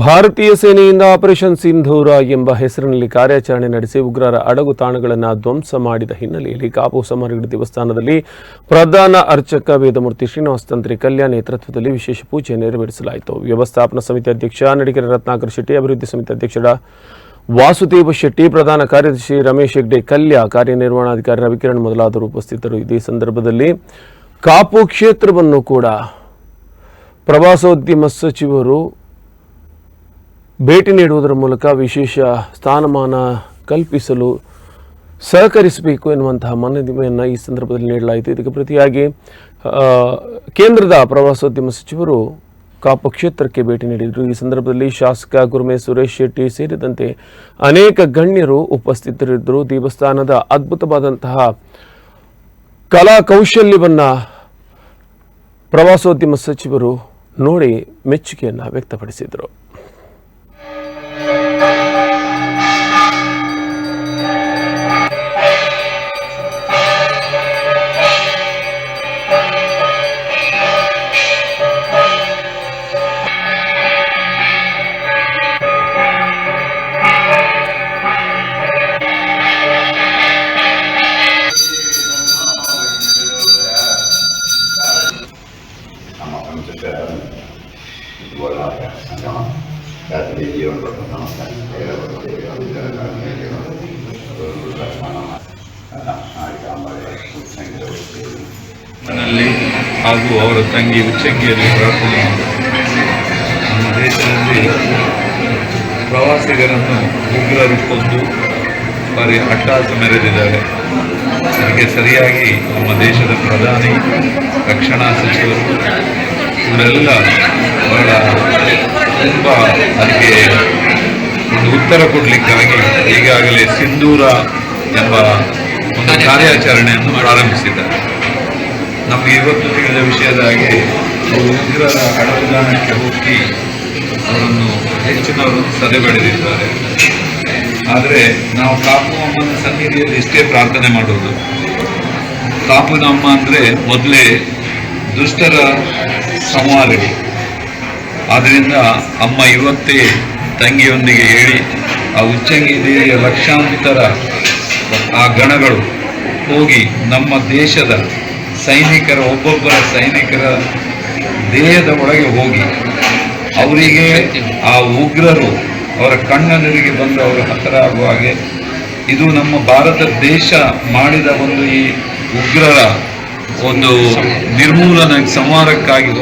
ಭಾರತೀಯ ಸೇನೆಯಿಂದ ಆಪರೇಷನ್ ಸಿಂಧೂರ ಎಂಬ ಹೆಸರಿನಲ್ಲಿ ಕಾರ್ಯಾಚರಣೆ ನಡೆಸಿ ಉಗ್ರರ ಅಡಗು ತಾಣಗಳನ್ನು ಧ್ವಂಸ ಮಾಡಿದ ಹಿನ್ನೆಲೆಯಲ್ಲಿ ಕಾಪು ಸಮರಗಡ ದೇವಸ್ಥಾನದಲ್ಲಿ ಪ್ರಧಾನ ಅರ್ಚಕ ವೇದಮೂರ್ತಿ ಶ್ರೀನಿವಾಸ ತಂತ್ರಿ ಕಲ್ಯಾಣ ನೇತೃತ್ವದಲ್ಲಿ ವಿಶೇಷ ಪೂಜೆ ನೆರವೇರಿಸಲಾಯಿತು. ವ್ಯವಸ್ಥಾಪನಾ ಸಮಿತಿ ಅಧ್ಯಕ್ಷ ನಡಿಗೆರೆ ರತ್ನಾಕರ್ ಶೆಟ್ಟಿ, ಅಭಿವೃದ್ಧಿ ಸಮಿತಿ ಅಧ್ಯಕ್ಷರ ವಾಸುದೇವ ಶೆಟ್ಟಿ, ಪ್ರಧಾನ ಕಾರ್ಯದರ್ಶಿ ರಮೇಶ್ ಹೆಗ್ಡೆ, ಕಲ್ಯ ಕಾರ್ಯನಿರ್ವಹಣಾಧಿಕಾರಿ ರವಿಕಿರಣ್ ಮೊದಲಾದರು ಉಪಸ್ಥಿತರು. ಇದೇ ಸಂದರ್ಭದಲ್ಲಿ ಕಾಪು ಕ್ಷೇತ್ರವನ್ನು ಕೂಡ ಪ್ರವಾಸೋದ್ಯಮ ಸಚಿವರು ಭೇಟಿ ನೀಡುವುದರ ಮೂಲಕ ವಿಶೇಷ ಸ್ಥಾನಮಾನ ಕಲ್ಪಿಸಲು ಸಹಕರಿಸಬೇಕು ಎನ್ನುವಂತಹ ಮನವಿಯನ್ನು ಈ ಸಂದರ್ಭದಲ್ಲಿ ನೀಡಲಾಯಿತು. ಇದಕ್ಕೆ ಪ್ರತಿಯಾಗಿ ಕೇಂದ್ರದ ಪ್ರವಾಸೋದ್ಯಮ ಸಚಿವರು ಕಾಪು ಕ್ಷೇತ್ರಕ್ಕೆ ಭೇಟಿ ನೀಡಿದರು. ಈ ಸಂದರ್ಭದಲ್ಲಿ ಶಾಸಕ ಗುರುಮೆ ಸುರೇಶ್ ಶೆಟ್ಟಿ ಸೇರಿದಂತೆ ಅನೇಕ ಗಣ್ಯರು ಉಪಸ್ಥಿತರಿದ್ದರು. ದೇವಸ್ಥಾನದ ಅದ್ಭುತವಾದಂತಹ ಕಲಾ ಕೌಶಲ್ಯವನ್ನು ಪ್ರವಾಸೋದ್ಯಮ ಸಚಿವರು ನೋಡಿ ಮೆಚ್ಚುಗೆಯನ್ನು ವ್ಯಕ್ತಪಡಿಸಿದರು. ರಾತ್ರಿ ಹಾಗೂ ಅವರ ತಂಗಿ ಉಚ್ಚಂಗಿಯಲ್ಲಿ ಪ್ರಾರ್ಥನೆ ನಮ್ಮ ದೇಶದಲ್ಲಿ ಪ್ರವಾಸಿಗರನ್ನು ಉಗ್ರರು ಕೊಂದು ಬಾರಿ ಅಟ್ಟಾಸ ಮೆರೆದಿದ್ದಾರೆ. ಅದಕ್ಕೆ ಸರಿಯಾಗಿ ನಮ್ಮ ದೇಶದ ಪ್ರಧಾನಿ, ರಕ್ಷಣಾ ಸಚಿವರು ಇವರೆಲ್ಲ ಬಹಳ ತುಂಬ ಅದಕ್ಕೆ ಒಂದು ಉತ್ತರ ಕೊಡಲಿಕ್ಕಾಗಿ ಈಗಾಗಲೇ ಸಿಂಧೂರ ಎಂಬ ಒಂದು ಕಾರ್ಯಾಚರಣೆಯನ್ನು ಪ್ರಾರಂಭಿಸಿದ್ದಾರೆ. ನಮಗೆ ಇವತ್ತು ತಿಳಿದ ವಿಷಯದ ಹಾಗೆ ಅವರು ಉಗ್ರರ ಅಡಗುದಾಣಕ್ಕೆ ಹೋಗಿ ಅವರನ್ನು ಸದೆ ಸದೆಬಡಿದಿದ್ದಾರೆ. ಆದರೆ ನಾವು ಕಾಪು ಅಮ್ಮನ ಸನ್ನಿಧಿಯಲ್ಲಿ ಇಷ್ಟೇ ಪ್ರಾರ್ಥನೆ ಮಾಡುವುದು ಕಾಪು ನಮ್ಮ ಅಂದರೆ ಮೊದಲೇ ದುಷ್ಟರ ಸಂವಾದಿ ಆದ್ದರಿಂದ ಅಮ್ಮ ಇವತ್ತೇ ತಂಗಿಯೊಂದಿಗೆ ಹೇಳಿ, ಆ ಉಚ್ಚಂಗಿ ದೇವಿಯ ಲಕ್ಷಾಂತರ ಆ ಗಣಗಳು ಹೋಗಿ ನಮ್ಮ ದೇಶದ ಸೈನಿಕರ, ಒಬ್ಬೊಬ್ಬರ ಸೈನಿಕರ ದೇಹದ ಒಳಗೆ ಹೋಗಿ, ಅವರಿಗೆ ಆ ಉಗ್ರರು ಅವರ ಕಣ್ಣನೆರಿಗೆ ಬಂದು ಅವರು ಹತರ ಆಗುವ ಹಾಗೆ, ಇದು ನಮ್ಮ ಭಾರತ ದೇಶ ಮಾಡಿದ ಒಂದು ಈ ಉಗ್ರರ ಒಂದು ನಿರ್ಮೂಲನ ಸಂಹಾರಕ್ಕಾಗಿ